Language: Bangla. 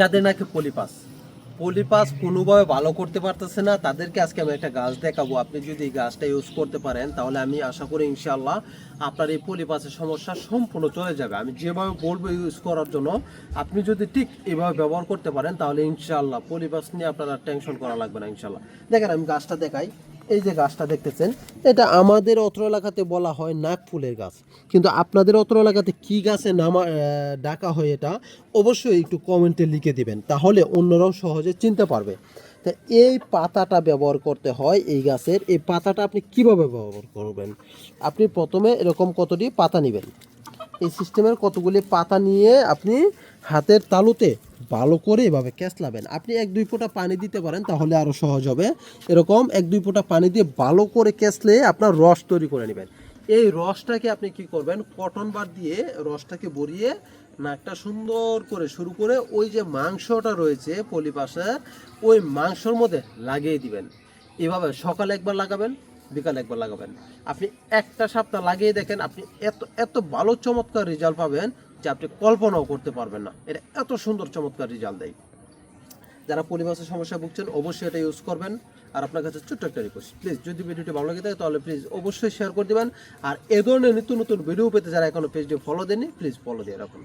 যাদের নাকি পলিপাস। পলিপাস কোনোভাবে ভালো করতে পারতেছে না, তাদেরকে আজকে আমি একটা গাছ দেখাবো। আপনি যদি এই গাছটা ইউজ করতে পারেন, তাহলে আমি আশা করি ইনশাল্লাহ আপনার এই পলিপাসের সমস্যা সম্পূর্ণ চলে যাবে। আমি যেভাবে বলব ইউজ করার জন্য, আপনি যদি ঠিক এভাবে ব্যবহার করতে পারেন, তাহলে ইনশাল্লাহ পলিপাস নিয়ে আপনার টেনশন করা লাগবে না ইনশাল্লাহ দেখেন, আমি গাছটা দেখাই। এই যে গাছটা দেখতেছেন, এটা আমাদের অত্র এলাকাতে বলা হয় নাক ফুলের গাছ। কিন্তু আপনাদের অত্র এলাকাতে কি গাছে নামা ডাকা হয় এটা, অবশ্যই একটু কমেন্টে লিখে দিবেন, তাহলে অন্যরাও সহজে চিনতে পারবে। তা এই পাতাটা ব্যবহার করতে হয় এই গাছের, এই পাতাটা আপনি কীভাবে ব্যবহার করবেন? আপনি প্রথমে এরকম কতটি পাতা নেবেন? এই সিস্টেমের কতগুলি পাতা নিয়ে আপনি হাতের তালুতে ভালো করে এভাবে ক্যাচলাবেন আপনি এক দুই ফোঁটা পানি দিতে পারেন, তাহলে আরও সহজ হবে। এরকম এক দুই ফোঁটা পানি দিয়ে ভালো করে ক্যাচলে আপনার রস তৈরি করে নেবেন। এই রসটাকে আপনি কি করবেন, কটন বার দিয়ে রসটাকে বরিয়ে নাকটা সুন্দর করে শুরু করে ওই যে মাংসটা রয়েছে পলিপাশের ওই মাংসর মধ্যে লাগিয়ে দিবেন। এভাবে সকালে একবার লাগাবেন বিকালে একবার লাগাবেন। আপনি একটা সপ্তাহ লাগিয়ে দেখেন, আপনি এত এত ভালো চমৎকার রেজাল্ট পাবেন যে আপনি কল্পনাও করতে পারবেন না। এটা এত সুন্দর চমৎকার রেজাল্ট দেয়। যারা পরিবেশের সমস্যা ভুগছেন, অবশ্যই এটা ইউজ করবেন। আর আপনার কাছে ছোট্ট একটা রিকোয়েস্ট প্লিজ যদি ভিডিওটি ভালো লাগে থাকে, তাহলে প্লিজ অবশ্যই শেয়ার করে দিবেন। আর এ ধরনের নিত্য নতুন ভিডিও পেতে যারা এখনও পেজটি ফলো দেননি প্লিজ ফলো দিয়ে রাখুন।